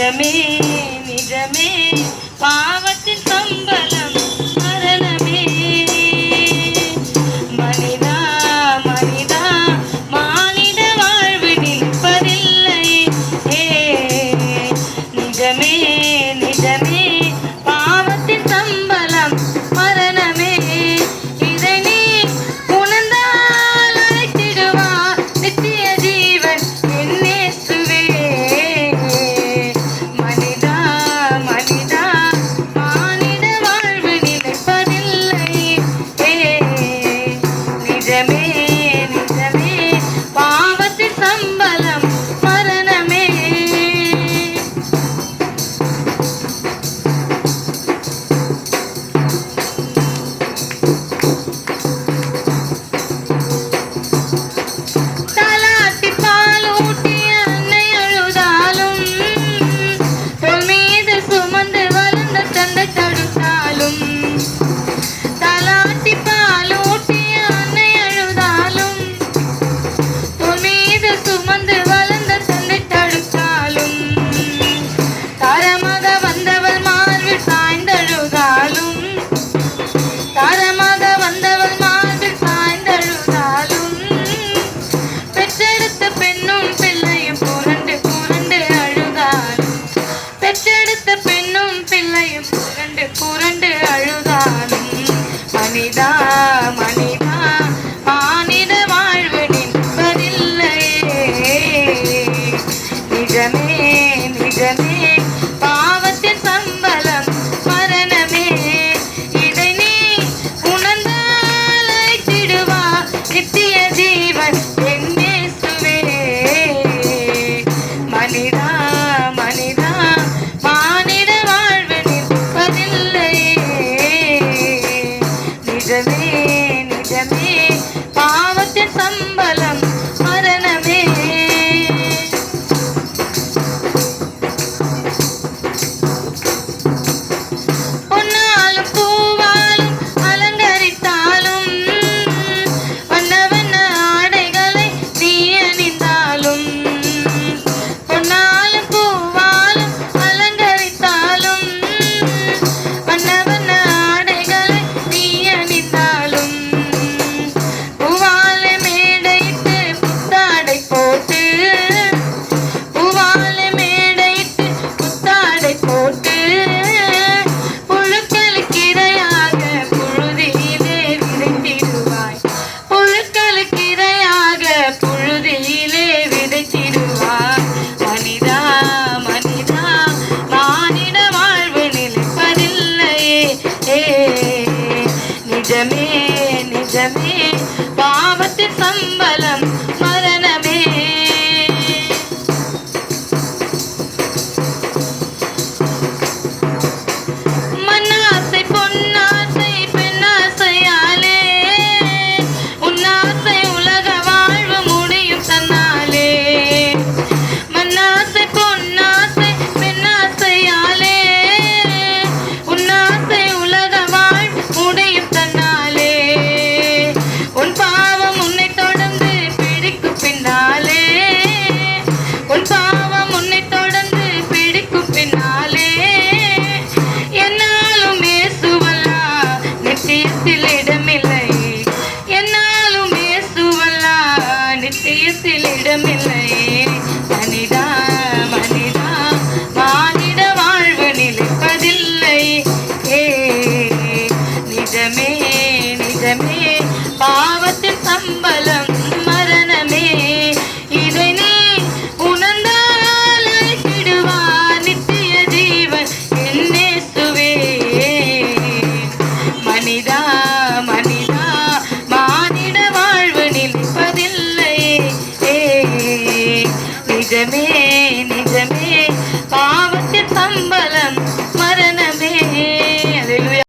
Jamini, Jamini. நிஜமே பாவத்தின் சம்பளம் Sim. நித்தியத்தில் இடமில்லை என்னாலும் இயேசுவல்லா நித்தியத்தில் இடமில்லை